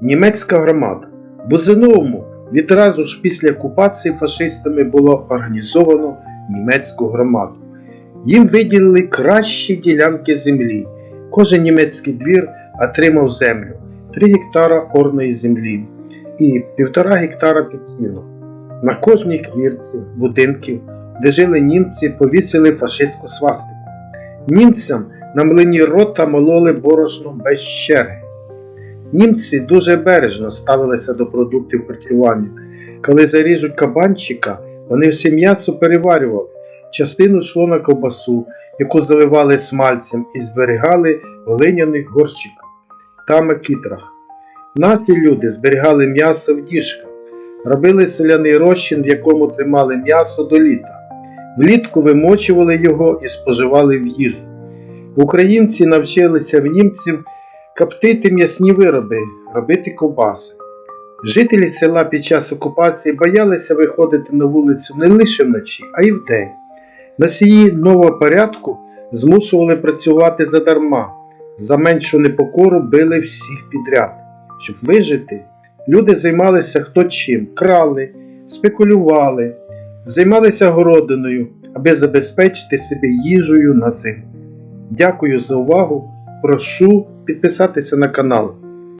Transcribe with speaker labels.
Speaker 1: Німецька громада. Бузиновому відразу ж після окупації фашистами було організовано німецьку громаду. Їм виділили кращі ділянки землі. Кожен німецький двір отримав землю 3 гектара орної землі і 1,5 гектара підсніну. На кожній квірці будинків, де жили німці, повісили фашистську свастику. Німцям на млині рота мололи борошно без черги. Німці дуже бережно ставилися до продуктів харчування. Коли заріжуть кабанчика, вони все м'ясо переварювали. Частину йшло на ковбасу, яку заливали смальцем і зберігали в глиняних горщиках та макітрах. Наші люди зберігали м'ясо в діжках, робили соляний розчин, в якому тримали м'ясо до літа. Влітку вимочували його і споживали в їжу. Українці навчилися в німців коптити м'ясні вироби, робити ковбаси. Жителі села під час окупації боялися виходити на вулицю не лише вночі, а й вдень. Носії нового порядку змушували працювати задарма, за меншу непокору били всіх підряд. Щоб вижити, люди займалися хто чим, крали, спекулювали, займалися городиною, аби забезпечити себе їжею на зиму. Дякую за увагу. Прошу підписатися на канал.